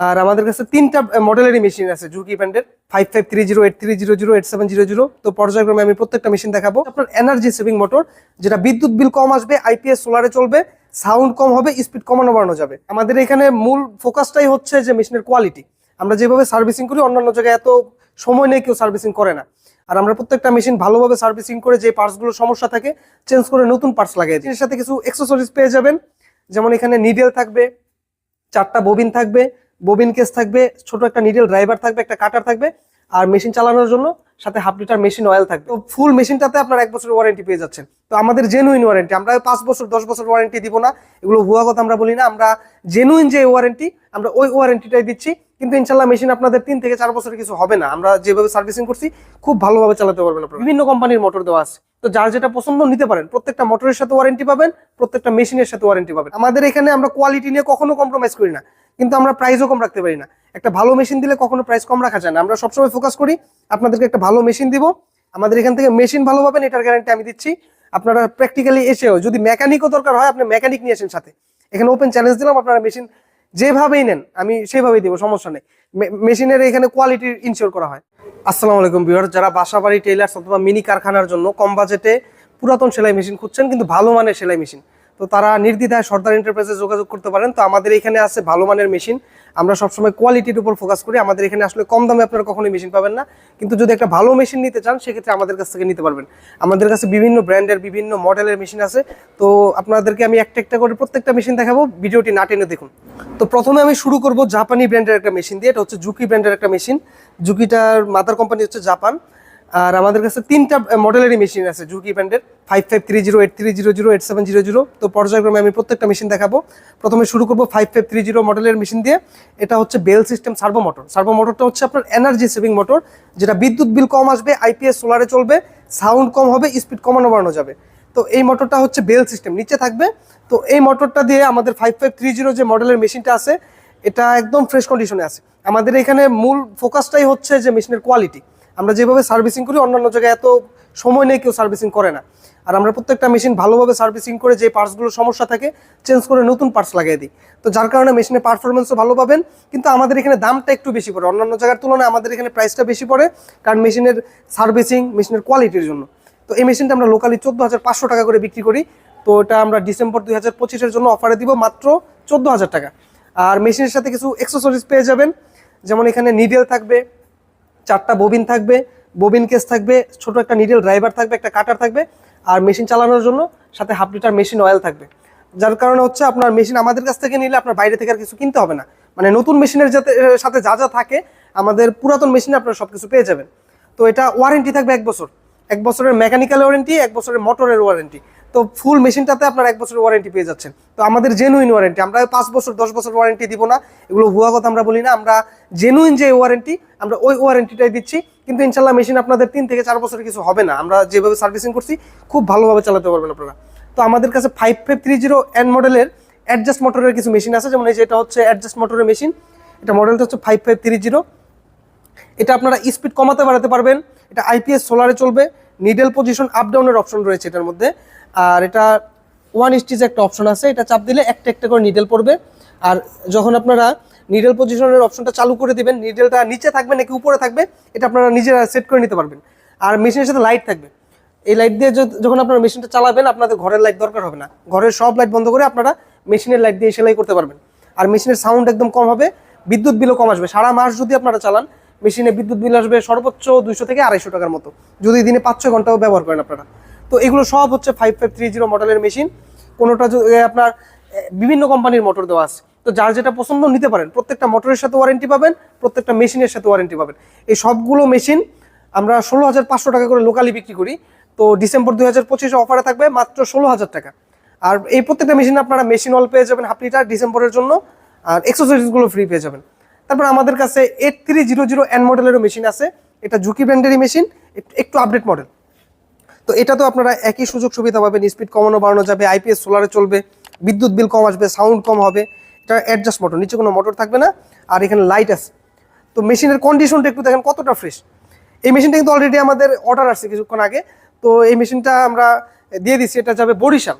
আর আমাদের কাছে তিনটা মডেলেরই মেশিন আছে জুকি ব্র্যান্ডের five five three zero eight three zero zero eight seven zero zero তো পর্যায়ক্রমে আমি প্রত্যেকটা মেশিন দেখাবো। আপনার এনার্জি সেভিং মোটর যেটা বিদ্যুৎ বিল কম আসবে আইপিএস সোলারে চলবে সাউন্ড কম হবে স্পিড কমানো বাড়ানো যাবে। আমাদের এখানে মূল ফোকাসটাই হচ্ছে যে মেশিনের কোয়ালিটি আমরা যেভাবে সার্ভিসিং করি, অন্যান্য জায়গায় এত সময় নেই কেউ সার্ভিসিং করে না। আর আমরা প্রত্যেকটা মেশিন ভালোভাবে সার্ভিসিং করে যে পার্টসগুলো সমস্যা থাকে চেঞ্জ করে নতুন পার্টস লাগিয়ে দিই। এর সাথে কিছু এক্সেসরিজ পেয়ে যাবেন। যেমন এখানে নিডেল থাকবে, চারটা ববিন থাকবে ববিন কেস থাকবে, ছোট একটা নিডেল ড্রাইভার থাকবে, একটা কাটার থাকবে, আর মেশিন চালানোর জন্য সাথে হাফ লিটার মেশিন অয়েল থাকবে। তো ফুল মেশিনটাতে আপনার এক বছরের ওয়ারেন্টি পেয়ে যাচ্ছেন। তো আমাদের জেনুইন ওয়ারেন্টি আমরা পাঁচ বছর, দশ বছর ওয়ারেন্টি দিব না, এগুলো ভুয়া কথা আমরা বলি না, আমরা জেনুইন যে ওয়ারেন্টি আমরা ওই ওয়ারেন্টিটাই দিচ্ছি। কিন্তু ইনশাল্লাহ মেশিন আপনাদের তিন থেকে চার বছরের কিছু হবে না। আমরা যেভাবে সার্ভিসিং করছি, খুব ভালোভাবে চালাতে পারবেন আপনারা। বিভিন্ন কোম্পানির মোটর দেওয়া আছে। তো যার যেটা পছন্দ নিতে পারেন, প্রত্যেকটা মোটরের সাথে ওয়ারেন্টি পাবেন, প্রত্যেকটা মেশিনের সাথে ওয়ারেন্টি পাবেন। আমাদের এখানে আমরা কোয়ালিটি নিয়ে কখনো কম্প্রোমাইজ করি না। কিন্তু আমরা প্রাইসও কম রাখতে পারি না। একটা ভালো মেশিন দিলে কখনো প্রাইস কম রাখা যায় না। আমরা সবসময় ফোকাস করি, আপনাদেরকে একটা ভালো মেশিন দিব। আমাদের এখান থেকে মেশিন ভালো পাবেন, এটার গ্যারান্টি আমি দিচ্ছি। আপনারা প্র্যাকটিক্যালি এসেও যদি মেকানিকও দরকার হয়, আপনি মেকানিক নিয়ে আসেন সাথে। এখানে ওপেন চ্যালেঞ্জ দিলাম, আপনারা মেশিন যেভাবেই নেন, আমি সেভাবেই দেবো, সমস্যা নেই। মেশিনের এখানে কোয়ালিটি ইনশিওর করা হয়। আসসালামু আলাইকুম বিহার যারা বাসাবাড়ি টেইলার্স অথবা মিনি কারখানার জন্য কম বাজেটে পুরাতন সেলাই মেশিন খুঁজছেন, কিন্তু ভালো মানের সেলাই মেশিন তো তারা নির্দ্বিধায় সর্দার এন্টারপ্রাইজে যোগাযোগ করতে পারেন। তো আমাদের এখানে আছে ভালো মানের মেশিন। আমরা সবসময় কোয়ালিটির উপর ফোকাস করি। আমাদের এখানে আসলে কম দামে আপনারা কখনোই মেশিন পাবেন না। কিন্তু যদি একটা ভালো মেশিন নিতে চান, সেক্ষেত্রে আমাদের কাছ থেকে নিতে পারবেন। আমাদের কাছে বিভিন্ন ব্র্যান্ডের, বিভিন্ন মডেলের মেশিন আছে। তো আপনাদেরকে আমি একটা একটা করে প্রত্যেকটা মেশিন দেখাবো। ভিডিওটি না টেনে দেখুন। তো প্রথমে আমি শুরু করব জাপানি ব্র্যান্ডের একটা মেশিন দিয়ে। এটা হচ্ছে জুকি ব্র্যান্ডের একটা মেশিন। জুকিটার মাদার কোম্পানি হচ্ছে জাপান। আর আমাদের কাছে তিনটা মডেলেরই মেশিন আছে জুকি ব্র্যান্ডের। Five five three zero eight three zero zero eight seven zero zero তো পর্যায়ক্রমে আমি প্রত্যেকটা মেশিন দেখাবো। প্রথমে শুরু করব ফাইভ ফাইভ থ্রি জিরো মডেলের মেশিন দিয়ে। এটা হচ্ছে belt system servo motor servo মোটরটা হচ্ছে আপনার এনার্জি সেভিং মোটর যেটা বিদ্যুৎ বিল কম আসবে আইপিএস সোলারে চলবে সাউন্ড কম হবে স্পিড কমানো বাড়ানো যাবে। তো এই মোটরটা হচ্ছে বেল সিস্টেম নিচে থাকবে। তো এই মোটরটা দিয়ে আমাদের ফাইভ ফাইভ থ্রি জিরো যে মডেলের মেশিনটা আছে, এটা একদম ফ্রেশ কন্ডিশনে আছে। আমাদের এখানে মূল ফোকাসটাই হচ্ছে যে মেশিনের কোয়ালিটি আমরা যেভাবে সার্ভিসিং করি, অন্যান্য জায়গায় এত সময় নেই কেউ সার্ভিসিং করে না। আর আমরা প্রত্যেকটা মেশিন ভালোভাবে সার্ভিসিং করে যে পার্টসগুলোর সমস্যা থাকে, চেঞ্জ করে নতুন পার্টস লাগিয়ে দিই। তো যার কারণে মেশিনের পারফরমেন্সও ভালো পাবেন, কিন্তু আমাদের এখানে দামটা একটু বেশি পড়ে। অন্যান্য জায়গার তুলনায় আমাদের এখানে প্রাইসটা বেশি পড়ে, কারণ মেশিনের সার্ভিসিং, মেশিনের কোয়ালিটির জন্য। তো এই মেশিনটা আমরা লোকালি চোদ্দ হাজার পাঁচশো টাকা করে বিক্রি করি। তো এটা আমরা ডিসেম্বর দুই হাজার পঁচিশের জন্য অফারে দিব মাত্র চোদ্দ হাজার টাকা। আর মেশিনের সাথে কিছু এক্সেসরিজ পেয়ে যাবেন, যেমন এখানে নিডেল থাকবে চারটা ববিন থাকবে ববিন কেস থাকবে, ছোট একটা নিডেল ড্রাইভার থাকবে, একটা কাটার থাকবে, আর মেশিন চালানোর জন্য সাথে হাফ লিটার মেশিন অয়েল থাকবে। যার কারণে হচ্ছে আপনার মেশিন আমাদের কাছ থেকে নিলে আপনার বাইরে থেকে আর কিছু কিনতে হবে না। মানে নতুন মেশিনের যাতে সাথে যা যা থাকে, আমাদের পুরাতন মেশিনে আপনারা সব কিছু পেয়ে যাবেন। তো এটা ওয়ারেন্টি থাকবে এক বছর। এক বছরের মেকানিক্যাল ওয়ারেন্টি এক বছরের মোটরের ওয়ারেন্টি তো ফুল মেশিনটাতে আপনার এক বছরের ওয়ারেন্টি পেয়ে যাচ্ছেন। তো আমাদের জেনুইন ওয়ারেন্টি আমরা পাঁচ বছর, দশ বছর ওয়ারেন্টি দিব না, এগুলো ভুয়া কথা আমরা বলি না, আমরা জেনুইন যে ওয়ারেন্টি আমরা ওই ওয়ারেন্টিটাই দিচ্ছি, কিন্তু ইনশাল্লাহ মেশিন আপনাদের তিন থেকে চার বছরের কিছু হবে না। আমরা যেভাবে সার্ভিসিং করছি, খুব ভালোভাবে চালাতে পারবেন আপনারা। তো আমাদের কাছে five five three zero N মডেলের অ্যাডজাস্ট মোটরের কিছু মেশিন আছে, যেমন এই যে এটা হচ্ছে অ্যাডজাস্ট মোটরের মেশিন এটা মডেলটা হচ্ছে ফাইভ ফাইভ থ্রি জিরো এটা আপনারা স্পিড কমাতে বাড়াতে পারবেন। এটা আইপিএস সোলারে চলবে। নিডেল পজিশন আপ ডাউনের অপশন রয়েছে এটার মধ্যে। আর এটা ওয়ান স্টিজ একটা অপশন আছে। এটা চাপ দিলে একটা একটা করে নিডেল পড়বে। আর যখন আপনারা নিডেল পজিশনের অপশনটা চালু করে দিবেন নিডেলটা নিচে থাকবে নাকি উপরে থাকবে, এটা আপনারা নিজেরা সেট করে নিতে পারবেন। আর মেশিনের সাথে লাইট থাকবে। এই লাইট দিয়ে যখন আপনারা মেশিনটা চালাবেন, আপনাদের ঘরের লাইট দরকার হবে না। ঘরের সব লাইট বন্ধ করে আপনারা মেশিনের লাইট দিয়ে সেলাই করতে পারবেন। আর মেশিনের সাউন্ড একদম কম হবে, বিদ্যুৎ বিলও কম আসবে। সারা মাস যদি আপনারা চালান মেশিনে বিদ্যুৎ বিল আসবে সর্বোচ্চ দুইশো থেকে আড়াইশো টাকার মতো। যদি দিনে পাঁচ ছয় ঘন্টাও ব্যবহার করেন আপনারা। তো এগুলো সব হচ্ছে ফাইভ ফাইভ থ্রি জিরো মডেলের মেশিন কোনোটা আপনার বিভিন্ন কোম্পানির মোটর দেওয়া আছে। তো যার যেটা পছন্দ নিতে পারেন। প্রত্যেকটা মোটরের সাথে ওয়ারেন্টি পাবেন, প্রত্যেকটা মেশিনের সাথে ওয়ারেন্টি পাবেন। এই সবগুলো মেশিন আমরা ষোলো হাজার পাঁচশো টাকা করে লোকালি বিক্রি করি। তো ডিসেম্বর দুই হাজার পঁচিশে অফারে থাকবে মাত্র ষোলো হাজার টাকা। আর এই প্রত্যেকটা মেশিন আপনারা মেশিন অল পেয়ে যাবেন হাফ লিটার ডিসেম্বরের জন্য। আর এক্সেসরিজগুলো ফ্রি পেয়ে যাবেন। তারপর আমাদের কাছে eight three zero zero N মডেলেরও machine আছে। এটা জুকি ব্র্যান্ডেরই মেশিন একটু আপডেট মডেল তো এটা তো আপনারা একই সুযোগ সুবিধা পাবেন স্পিড কমানো বাড়ানো যাবে আইপিএস সোলারে চলবে, বিদ্যুৎ বিল কম আসবে সাউন্ড কম হবে, এটা অ্যাডজাস্ট মোটর নিচে কোনো মোটর থাকবে না, আর এখানে লাইট আছে। তো মেশিনের কন্ডিশনটা একটু দেখেন কতটা ফ্রেশ এই মেশিনটা কিন্তু অলরেডি আমাদের অর্ডার আসছে কিছুক্ষণ আগে, তো এই মেশিনটা আমরা দিয়ে দিচ্ছি এটা যাবে বরিশাল।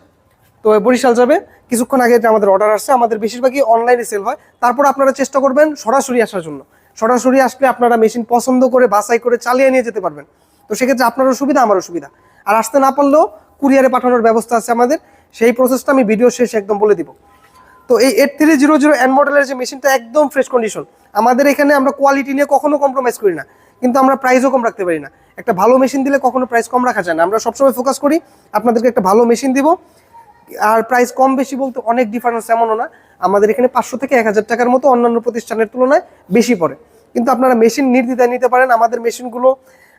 তো বরিশাল যাবে, কিছুক্ষণ আগে এটা আমাদের অর্ডার আসছে, আমাদের বেশিরভাগই অনলাইনে সেল হয়। তারপর আপনারা চেষ্টা করবেন সরাসরি আসার জন্য। সরাসরি আসলে আপনারা মেশিন পছন্দ করে, বাছাই করে চালিয়ে নিয়ে যেতে পারবেন। তো সেক্ষেত্রে আপনারও সুবিধা, আমারও সুবিধা। আর আসতে না পারলেও কুরিয়ারে পাঠানোর ব্যবস্থা আছে আমাদের। সেই প্রসেসটা আমি ভিডিও শেষে একদম বলে দিব। তো এই eight three zero zero N মডেলের যে মেশিনটা একদম ফ্রেশ কন্ডিশন আমাদের এখানে আমরা কোয়ালিটি নিয়ে কখনো কম্প্রোমাইজ করি না। কিন্তু আমরা প্রাইসও কম রাখতে পারি না। একটা ভালো মেশিন দিলে কখনো প্রাইস কম রাখা যায় না। আমরা সবসময় ফোকাস করি, আপনাদেরকে একটা ভালো মেশিন দিব। আর প্রাইস কম বেশি বলতে অনেক ডিফারেন্স এমনও না। আমাদের এখানে পাঁচশো থেকে এক হাজার টাকার মতো অন্যান্য প্রতিষ্ঠানের তুলনায় বেশি পড়ে। কিন্তু আপনারা মেশিন নির্দ্বিধায় নিতে পারেন। আমাদের মেশিনগুলো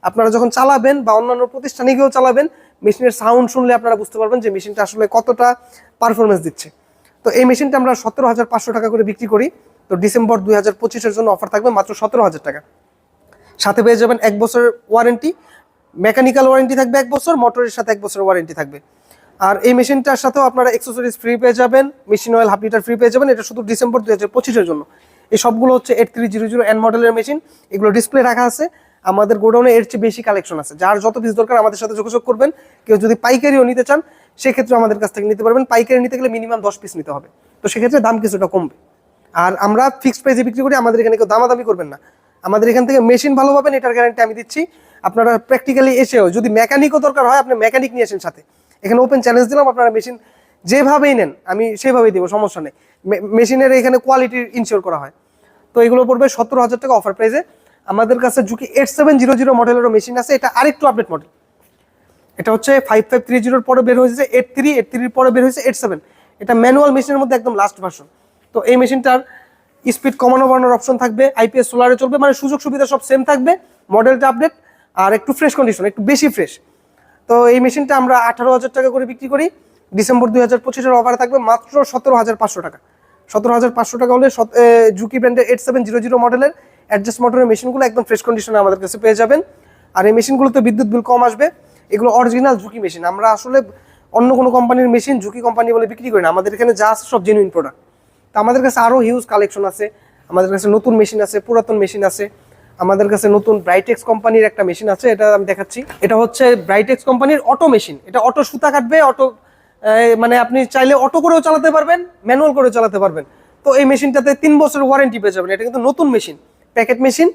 আপনারা যখন চালাবেন বা অন্যান্য প্রতিষ্ঠানে গিয়েও চালাবেন, মেশিনের সাউন্ড শুনলে আপনারা বুঝতে পারবেন যে মেশিনটা আসলে কতটা পারফরমেন্স দিচ্ছে। তো এই মেশিনটা আমরা সতেরো হাজার পাঁচশো টাকা করে বিক্রি করি। তো ডিসেম্বর দুই হাজার পঁচিশের জন্য অফার থাকবে মাত্র সতেরো হাজার টাকা। সাথে পেয়ে যাবেন এক বছর ওয়ারেন্টি মেকানিক্যাল ওয়ারেন্টি থাকবে এক বছর মোটরের সাথে এক বছর ওয়ারেন্টি থাকবে। আর এই মেশিনটার সাথেও আপনারা এক্সেসরিজ ফ্রি পেয়ে যাবেন machine oil half litre free পেয়ে যাবেন, এটা শুধু ডিসেম্বর দুই হাজার পঁচিশের জন্য। এই সবগুলো হচ্ছে eight three zero zero N মডেলের মেশিন এগুলো ডিসপ্লে রাখা আছে। আমাদের গোডাউনে এর চেয়ে বেশি কালেকশন আছে। যার যত পিস দরকার আমাদের সাথে যোগাযোগ করবেন, কেউ যদি পাইকারিও নিতে চান সেক্ষেত্রে আমাদের কাছ থেকে নিতে পারবেন। পাইকারি নিতে গেলে মিনিমাম দশ পিস নিতে হবে। তো সেক্ষেত্রে দাম কিছুটা কমবে। আর আমরা ফিক্সড প্রাইসে বিক্রি করি, আমাদের এখানে কেউ দামাদামি করবেন না। আমাদের এখান থেকে মেশিন ভালো পাবেন, এটার গ্যারান্টি আমি দিচ্ছি। আপনারা প্র্যাকটিক্যালি এসেও যদি মেকানিকও দরকার হয়, আপনি মেকানিক নিয়ে আসেন সাথে। এখানে ওপেন চ্যালেঞ্জ দিলাম, আপনারা মেশিন যেভাবেই নেন, আমি সেভাবেই দেবো, সমস্যা নেই। মেশিনের এখানে কোয়ালিটি ইনশিওর করা হয়। তো এগুলো পড়বে সতেরো হাজার টাকা অফার প্রাইসে আমাদের কাছে Juki eight seven zero zero মডেলেরও machine আছে। এটা আরেকটু আপডেট মডেল এটা হচ্ছে ফাইভ ফাইভ থ্রি জিরোর পরে বের হয়েছে এইট থ্রি এইট থ্রির পরে বের হয়েছে এইট সেভেন এটা ম্যানুয়াল মেশিনের মধ্যে একদম লাস্ট ভার্সন তো এই মেশিনটার স্পিড কমানো বাড়ানোর অপশন থাকবে আইপিএস সোলারে চলবে মানে সুযোগ সুবিধা সব সেম থাকবে মডেলটা আপডেট আর একটু ফ্রেশ কন্ডিশন একটু বেশি ফ্রেশ তো এই মেশিনটা আমরা আঠারো হাজার টাকা করে বিক্রি করি ডিসেম্বর দুই হাজার পঁচিশের অফারে থাকবে মাত্র সতেরো হাজার পাঁচশো টাকা। সতেরো হাজার পাঁচশো টাকা হলে জুকি ব্র্যান্ডের এইট সেভেন জিরো জিরো মডেলের অ্যাডজাস্ট মোটরের মেশিনগুলো একদম ফ্রেশ কন্ডিশনে আমাদের কাছে পেয়ে যাবেন। আর এই মেশিনগুলোতে বিদ্যুৎ বিল কম আসবে। এগুলো অরিজিনাল ঝুঁকি মেশিন আমরা আসলে অন্য কোনো কোম্পানির মেশিন ঝুঁকি কোম্পানি বলে বিক্রি করি না। আমাদের এখানে যা আছে সব জেনুইন প্রোডাক্ট তো আমাদের কাছে আরও হিউজ কালেকশন আছে। আমাদের কাছে নতুন মেশিন আছে, পুরাতন মেশিন আছে। আমাদের কাছে নতুন ব্রাইটেক্স কোম্পানির একটা মেশিন আছে, এটা আমি দেখাচ্ছি। এটা হচ্ছে ব্রাইটেক্স কোম্পানির অটো মেশিন এটা অটো সুতা কাটবে অটো মানে আপনি চাইলে অটো করেও চালাতে পারবেন ম্যানুয়াল করেও চালাতে পারবেন। তো এই মেশিনটাতে তিন বছরের ওয়ারেন্টি পেয়ে যাবেন। এটা কিন্তু নতুন মেশিন প্যাকেট মেশিন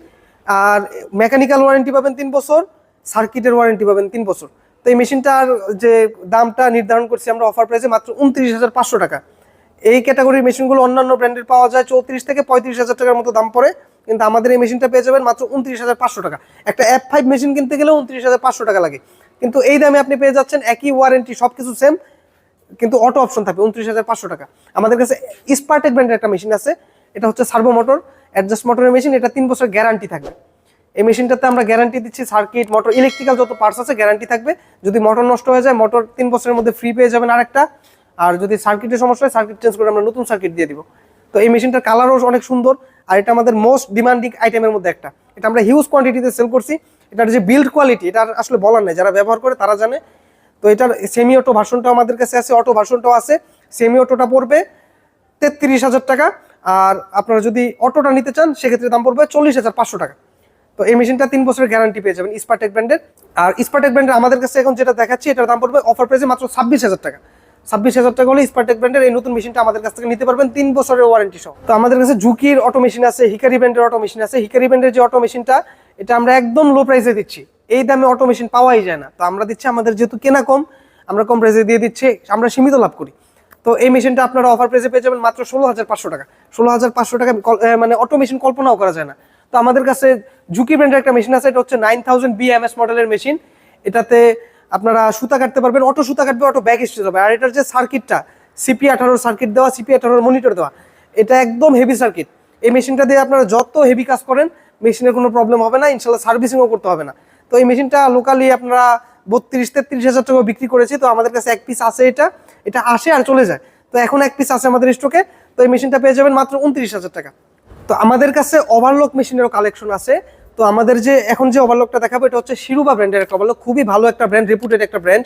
আর মেকানিক্যাল ওয়ারেন্টি পাবেন তিন বছর, সার্কিটের ওয়ারেন্টি পাবেন তিন বছর। তো এই মেশিনটার যে দামটা নির্ধারণ করছি আমরা অফার প্রাইসে মাত্র উনত্রিশ হাজার পাঁচশো টাকা। এই ক্যাটাগরির মেশিনগুলো অন্যান্য ব্র্যান্ডের পাওয়া যায় চৌত্রিশ থেকে পঁয়ত্রিশ হাজার টাকার মতো দাম পড়ে, কিন্তু আমাদের এই মেশিনটা পেয়ে যাবেন মাত্র উনত্রিশ হাজার পাঁচশো টাকা। একটা অ্যাপ ফাইভ মেশিন কিনতে গেলে উনত্রিশ হাজার পাঁচশো টাকা লাগে। কিন্তু এই দামে আপনি পেয়ে যাচ্ছেন একই ওয়ারেন্টি সব কিছু সেম কিন্তু অটো অপশন থাকবে উনত্রিশ হাজার পাঁচশো টাকা। আমাদের কাছে স্পার্টেক ব্র্যান্ডের একটা মেশিন আছে, এটা হচ্ছে সার্ভো মোটর অ্যাডজাস্ট মোটরের মেশিন এটা তিন বছর গ্যারান্টি থাকবে। এই মেশিনটাতে আমরা গ্যারান্টি দিচ্ছি সার্কিট মোটর ইলেকট্রিক্যাল যত পার্টস আছে গ্যারান্টি থাকবে। যদি মোটর নষ্ট হয়ে যায় মোটর তিন বছরের মধ্যে ফ্রি পেয়ে যাবেন আরেকটা। আর যদি সার্কিটের সমস্যা হয় সার্কিট চেঞ্জ করে আমরা নতুন সার্কিট দিয়ে দিব। তো এই মেশিনটার কালারও অনেক সুন্দর, আর এটা আমাদের মোস্ট ডিমান্ডিং আইটেমের মধ্যে একটা। এটা আমরা হিউজ কোয়ান্টিটিতে সেল করছি। এটার যে বিল্ড কোয়ালিটি এটা আসলে বলার নেই। যারা ব্যবহার করে, তারা জানে। তো এটার সেমি অটো ভার্সনটাও আমাদের কাছে আছে অটো ভার্সনটাও আছে। সেমি অটোটা পড়বে তেত্রিশ হাজার টাকা। আর আপনারা যদি অটোটা নিতে চান, সেক্ষেত্রে দাম পড়বে চল্লিশ হাজার পাঁচশো টাকা। তো এই মেশিনটা তিন বছরের গ্যারান্টি পেয়ে যাবেন স্পার্টেক ব্র্যান্ডের আর স্পার্টেক ব্র্যান্ডের আমাদের কাছে এখন যেটা দেখাচ্ছি, এটার দাম পড়বে অফার প্রাইসে মাত্র ছাব্বিশ হাজার টাকা। ছাব্বিশ হাজার টাকা হলে স্পার্টেক ব্র্যান্ডের এই নতুন মেশিনটা আমাদের কাছ থেকে নিতে পারবেন তিন বছরের ওয়ারেন্টি সহ। তো আমাদের কাছে ঝুঁকির অটো মেশিন আছে হিকারি ব্র্যান্ডের অটো মেশিন আছে। হিকারি ব্র্যান্ডের যে অটো মেশিনটা এটা আমরা একদম লো প্রাইসে দিচ্ছি। এই দামে অটো মেশিন পাওয়াই যায় না। তো আমরা দিচ্ছি আমাদের যেহেতু কেনা কম, আমরা কম প্রাইসে দিয়ে দিচ্ছি, আমরা সীমিত লাভ করি। তো এই মেশিনটা আপনারা অফার প্রাইসে পেয়ে যাবেন মাত্র ষোলো হাজার পাঁচশো টাকা। ষোলো হাজার পাঁচশো টাকা মানে অটো মেশিন কল্পনাও করা যায় না। তো আমাদের কাছে ঝুঁকি ব্র্যান্ডের একটা মেশিন আছে, এটা হচ্ছে নাইন থাউজেন্ড বিএমএস মডেলের মেশিন। এটাতে আপনারা সুতা কাটতে পারবেন, অটো সুতা কাটবে, অটো ব্যাগ স্টেজ হবে। আর এটার যে সার্কিটটা সিপি আঠারোর সার্কিট দেওয়া সিপি আঠারোর মনিটর দেওয়া, এটা একদম হেভি সার্কিট এই মেশিনটা দিয়ে আপনারা যত হেভি কাজ করেন, মেশিনের কোনো প্রবলেম হবে না, ইনশাল্লাহ সার্ভিসিংও করতে হবে না। তো এই মেশিনটা লোকালি আপনারা বত্রিশ, তেত্রিশ হাজার টাকা বিক্রি করেছি, তো আমাদের কাছে এক পিস আছে এটা এটা আসে আর চলে যায়। তো এখন এক পিস আছে আমাদের স্টকে তো এই মেশিনটা পেয়ে যাবেন মাত্র উনত্রিশ হাজার টাকা। তো আমাদের কাছে ওভারলক মেশিনেরও কালেকশন আছে, তো আমাদের যে এখন যে ওভারলকটা দেখাবো, এটা হচ্ছে শিরুবা ব্র্যান্ডের একটা ওভারলক খুবই ভালো একটা ব্র্যান্ড রেপুটেড একটা ব্র্যান্ড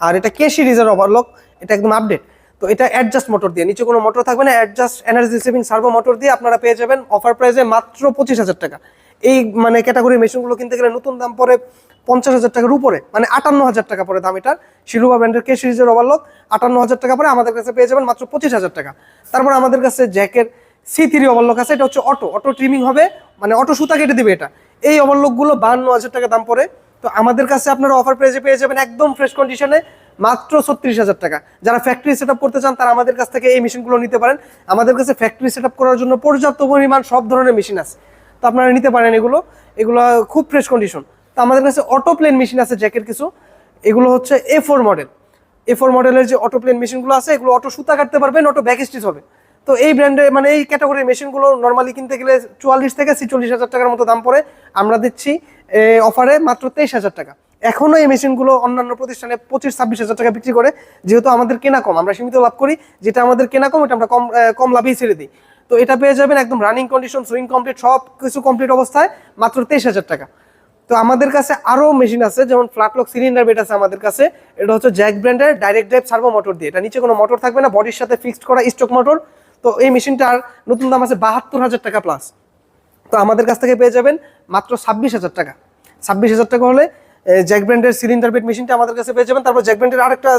আর এটা কে সিরিজের ওভারলক এটা একদম আপডেট তো এটা অ্যাডজাস্ট মোটর দিয়ে, নিচে কোনো মোটর থাকবে না adjust energy saving servo motor দিয়ে আপনারা পেয়ে যাবেন অফার প্রাইসে মাত্র পঁচিশ হাজার টাকা। এই মানে ক্যাটাগরি মেশিনগুলো কিনতে গেলে নতুন দাম পরে পঞ্চাশ হাজার টাকার উপরে মানে আটান্ন হাজার টাকা পরে দাম এটার। শিরুবা ব্র্যান্ডের কে সিরিজের ওভারলক আটান্ন হাজার টাকা পরে আমাদের কাছে পেয়ে যাবেন মাত্র পঁচিশ হাজার টাকা। তারপর আমাদের কাছে জ্যাকের সি থ্রি ওভারলক আছে, এটা হচ্ছে অটো অটো ট্রিমিং হবে মানে অটো সুতা কেটে দেবে এটা। এই ওভারলকগুলো বান্ন হাজার টাকা দাম পরে তো আমাদের কাছে আপনারা অফার প্রাইসে পেয়ে যাবেন একদম ফ্রেশ কন্ডিশনে মাত্র ছত্রিশ হাজার টাকা। যারা ফ্যাক্টরি সেট করতে চান, তারা আমাদের কাছ থেকে এই মেশিনগুলো নিতে পারেন। আমাদের কাছে ফ্যাক্টরি সেট করার জন্য পর্যাপ্ত পরিমাণ সব ধরনের মেশিন আছে। তো আপনারা নিতে পারেন এগুলো। এগুলো খুব ফ্রেশ কন্ডিশন তো আমাদের কাছে অটো প্লেন মেশিন আছে জ্যাকের কিছু। এগুলো হচ্ছে A four model A four মডেলের যে অটো প্লেন মেশিনগুলো আছে, এগুলো অটো সুতা কাটতে পারবেন, অটো ব্যাক স্টিচ হবে। তো এই ব্র্যান্ডে মানে এই ক্যাটাগরির মেশিনগুলো নর্মালি কিনতে গেলে চুয়াল্লিশ থেকে ছিচল্লিশ হাজার টাকার মতো দাম পড়ে। আমরা দিচ্ছি অফারে মাত্র তেইশ হাজার টাকা। এখনও এই মেশিনগুলো অন্যান্য প্রতিষ্ঠানে পঁচিশ, ছাব্বিশ হাজার টাকা বিক্রি করে। যেহেতু আমাদের কেনা কম, আমরা সীমিত লাভ করি। যেটা আমাদের কেনা কম এটা আমরা কম কম লাভেই ছেড়ে দিই। তো এটা পেয়ে যাবেন একদম রানিং কন্ডিশন সুইং কমপ্লিট সব কিছু কমপ্লিট অবস্থায় মাত্র তেইশ হাজার টাকা। তো আমাদের কাছে আরও মেশিন আছে, যেমন ফ্ল্যাটলক সিলিন্ডার বেড আছে আমাদের কাছে। এটা হচ্ছে জ্যাক ব্র্যান্ডের ডাইরেক্ট ড্রাইভ সার্ভো মোটর দিয়ে। এটা নিচে কোনো মোটর থাকবে না বডির সাথে ফিক্সড করা স্টক মোটর তো এই মেশিনটার নতুন দাম আছে বাহাত্তর হাজার টাকা প্লাস তো আমাদের কাছ থেকে পেয়ে যাবেন মাত্র ছাব্বিশ হাজার টাকা। ছাব্বিশ হাজার টাকা হলে জ্যাক ব্র্যান্ডের সিলিন্ডার বেড মেশিনটা আমাদের কাছে পেয়ে যাবেন। তারপর জ্যাক ব্র্যান্ডের আরেকটা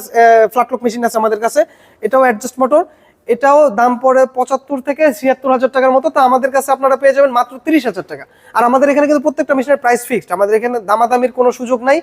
ফ্ল্যাটলক মেশিন আছে আমাদের কাছে। এটাও অ্যাডজাস্ট মোটর এটাও দাম পড়ে পঁচাত্তর থেকে ছিয়াত্তর হাজার টাকার মতো। তা আমাদের কাছে আপনারা পেয়ে যাবেন মাত্র তিরিশ হাজার টাকা। আর আমাদের এখানে কিন্তু প্রত্যেকটা মেশিনের প্রাইস ফিক্সড আমাদের এখানে দামাদামির কোনো সুযোগ নাই।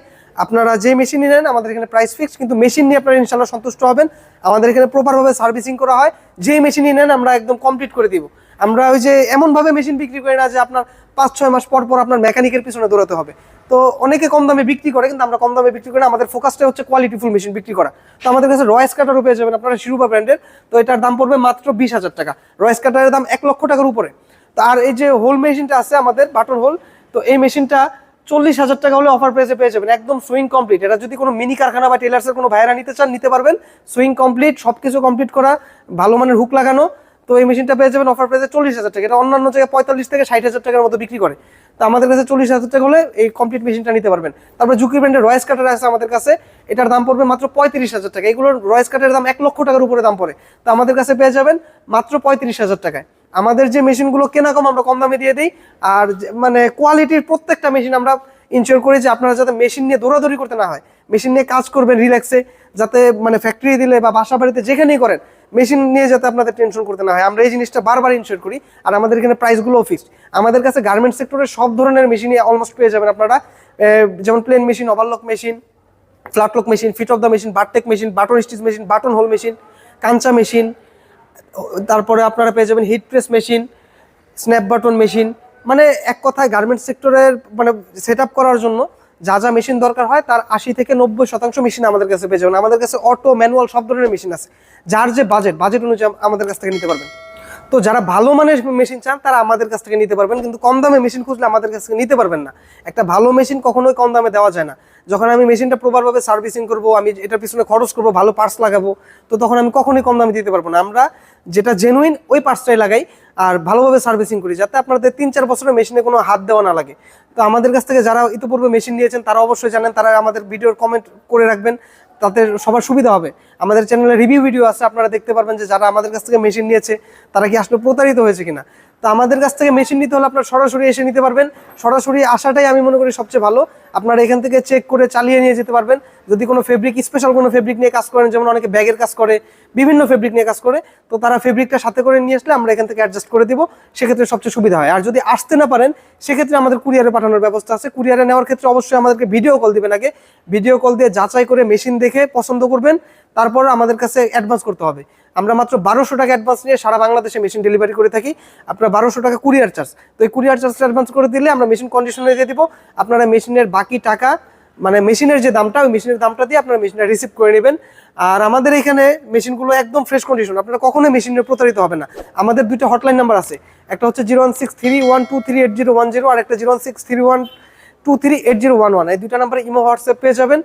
আপনারা যে মেশিন নেন, আমাদের এখানে প্রাইস ফিক্সড কিন্তু মেশিন নিয়ে আপনারা ইনশাল্লাহ সন্তুষ্ট হবেন। আমাদের এখানে প্রপারভাবে সার্ভিসিং করা হয়। যে মেশিনই নেন, আমরা একদম কমপ্লিট করে দিব। আমরা ওই যে এমনভাবে মেশিন বিক্রি করি না যে আপনার পাঁচ, ছয় মাস পর পর আপনার মেকানিকের পিছনে দৌড়াতে হবে। তো অনেকে কম দামে বিক্রি করে, কিন্তু আমরা কম দামে বিক্রি করি আমাদের ফোকাসটা হচ্ছে কোয়ালিটিফুল মেশিন বিক্রি করা। তো আমাদের কাছে রয়েস কাটারও পেয়ে যাবেন আপনারা শিরুবা ব্র্যান্ডের তো এটার দাম পড়বে মাত্র বিশ হাজার টাকা। রয়েস কাটারের দাম এক লক্ষ টাকার উপরে। তো আর এই যে হোল মেশিনটা আছে আমাদের বাটন হোল তো এই মেশিনটা চল্লিশ হাজার টাকা হলে অফার প্রাইসে পেয়ে যাবেন। একদম সুইং কমপ্লিট এটা যদি কোনো মিনি কারখানা বা টেলার্সের কোনো ভাইরা নিতে চান, নিতে পারবেন। সুইং কমপ্লিট সব কিছু কমপ্লিট করা, ভালো মানের হুক লাগানো। তো এই মেশিনটা পেয়ে যাবেন অফার প্রাইসে চল্লিশ হাজার টাকা। এটা অন্যান্য জায়গায় পঁয়তাল্লিশ থেকে ষাট হাজার টাকার মতো বিক্রি করে। তো আমাদের কাছে চল্লিশ হাজার টাকা হলে এই কমপ্লিট মেশিনটা নিতে পারবেন। তারপরে জুকি ব্র্যান্ডের রয়েস কাটার আছে আমাদের কাছে। এটার দাম পড়বে মাত্র পঁয়ত্রিশ হাজার টাকা। এগুলোর রয়েস কাটারের দাম এক লক্ষ টাকার উপরে দাম পড়ে। তো আমাদের কাছে পেয়ে যাবেন মাত্র পঁয়ত্রিশ হাজার টাকায়। আমাদের যে মেশিনগুলো কেনা কম, আমরা কম দামে দিয়ে দিই। আর মানে কোয়ালিটির প্রত্যেকটা মেশিন আমরা ইনশিওর করি যে আপনারা যাতে মেশিন নিয়ে দৌড়াদৌড়ি করতে না হয়। মেশিন নিয়ে কাজ করবেন রিল্যাক্সে যাতে মানে ফ্যাক্টরি দিলে বা বাসা বাড়িতে যেখানেই করেন, মেশিন নিয়ে যাতে আপনাদের টেনশন করতে না হয়। আমরা এই জিনিসটা বারবার ইনশিওর করি। আর আমাদের এখানে প্রাইসগুলোও ফিক্সড আমাদের কাছে গার্মেন্ট সেক্টরের সব ধরনের মেশিনই অলমোস্ট পেয়ে যাবেন আপনারা। যেমন plain machine overlock machine flatlock machine fit of the machine bartack machine button stitch machine button hole machine Kancha machine তারপরে আপনারা পেয়ে যাবেন heat press machine snap button machine মানে এক কথায় গার্মেন্টস সেক্টরের মানে সেট করার জন্য যা যা মেশিন দরকার হয় তার আশি থেকে নব্বই শতাংশ মেশিন আমাদের কাছে পেয়ে যাবেন। আমাদের কাছে অটো ম্যানুয়াল সব ধরনের মেশিন আছে। যার যে বাজেট বাজেট অনুযায়ী আমাদের কাছ থেকে নিতে পারবেন। তো যারা ভালো মানের মেশিন চান, তারা আমাদের কাছ থেকে নিতে পারবেন। কিন্তু কম দামে মেশিন খুঁজলে আমাদের কাছ থেকে নিতে পারবেন না। একটা ভালো মেশিন কখনোই কম দামে দেওয়া যায় না। যখন আমি মেশিনটা প্রপারভাবে সার্ভিসিং করব, আমি এটার পিছনে খরচ করব, ভালো পার্টস লাগাবো, তো তখন আমি কখনোই কম দামে দিতে পারব না। আমরা যেটা জেনুইন ওই পার্টসটাই লাগাই আর ভালোভাবে সার্ভিসিং করি, যাতে আপনাদের তিন চার বছরের মেশিনে কোনো হাত দেওয়া না লাগে। তো আমাদের কাছ থেকে যারা ইতিপূর্বে মেশিন নিয়েছেন, তারা অবশ্যই জানেন, তারা আমাদের ভিডিওর কমেন্ট করে রাখবেন। তাতে সবার সুবিধা হবে। আমাদের চ্যানেলে রিভিউ ভিডিও আছে, আপনারা দেখতে পারবেন যে যারা আমাদের কাছ থেকে মেশিন নিয়েছে, তারা কি আসলে প্রতারিত হয়েছে কিনা। তো আমাদের কাছ থেকে মেশিন নিতে হলে আপনার সরাসরি এসে নিতে পারবেন। সরাসরি আসাটাই আমি মনে করি সবচেয়ে ভালো। আপনারা এখান থেকে চেক করে চালিয়ে নিয়ে যেতে পারবেন। যদি কোনো ফেব্রিক স্পেশাল কোনো ফেব্রিক নিয়ে কাজ করেন, যেমন অনেকে ব্যাগের কাজ করে, বিভিন্ন ফেব্রিক নিয়ে কাজ করে, তো তারা ফেব্রিকটা সাথে করে নিয়ে আসলে আমরা এখান থেকে অ্যাডজাস্ট করে দিব। সেক্ষেত্রে সবচেয়ে সুবিধা হয়। আর যদি আসতে না পারেন, সেক্ষেত্রে আমাদের কুরিয়ারে পাঠানোর ব্যবস্থা আছে। কুরিয়ারে নেওয়ার ক্ষেত্রে অবশ্যই আমাদেরকে ভিডিও কল দিবেন আগে। ভিডিও কল দিয়ে যাচাই করে মেশিন দেখে পছন্দ করবেন। তারপর আমাদের কাছে অ্যাডভান্স করতে হবে। আমরা মাত্র বারোশো টাকা অ্যাডভান্স নিয়ে সারা বাংলাদেশে মেশিন ডেলিভারি করে থাকি। আপনার বারোশো টাকা কুরিয়ার চার্জ তো এই কুরিয়ার চার্জটা অ্যাডভান্স করে দিলে আমরা মেশিন কন্ডিশনে দিয়ে দিব। আপনারা মেশিনের বাকি টাকা মানে মেশিনের যে দামটা, ওই মেশিনের দামটা দিয়ে আপনারা মেশিনটা রিসিভ করে নেবেন। আর আমাদের এখানে মেশিনগুলো একদম ফ্রেশ কন্ডিশন আপনারা কখনোই মেশিনের প্রতারিত হবে না। আমাদের দুইটা হটলাইন নাম্বার আছে। একটা হচ্ছে zero one six three one two eight zero one zero, আর একটা zero one six three one two three eight zero one one. এই দুইটা নাম্বারে ইমো, হোয়াটসঅ্যাপ পেয়ে যাবেন।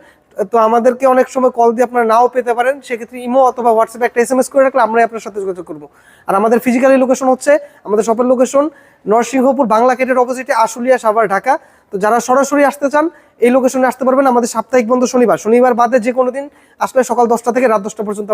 তো আমাদেরকে অনেক সময় কল দিয়ে আপনারা নাও পেতে পারেন। সেক্ষেত্রে ইমো অথবা হোয়াটসঅ্যাপে একটা এস এম এস করে রাখলে আমরা আপনার সাথে যোগাযোগ করব। আর আমাদের ফিজিক্যালি লোকেশন হচ্ছে আমাদের শপের লোকেশন নরসিংহপুর বাংলা গেটের অপোজিটে আশুলিয়া, সাভার, ঢাকা। তো যারা সরাসরি আসতে চান, এই লোকেশনে আসতে পারবেন। আমাদের সাপ্তাহিক বন্ধ শনিবার। শনিবার বাদে যে কোনো দিন আসলে সকাল দশটা থেকে রাত দশটা পর্যন্ত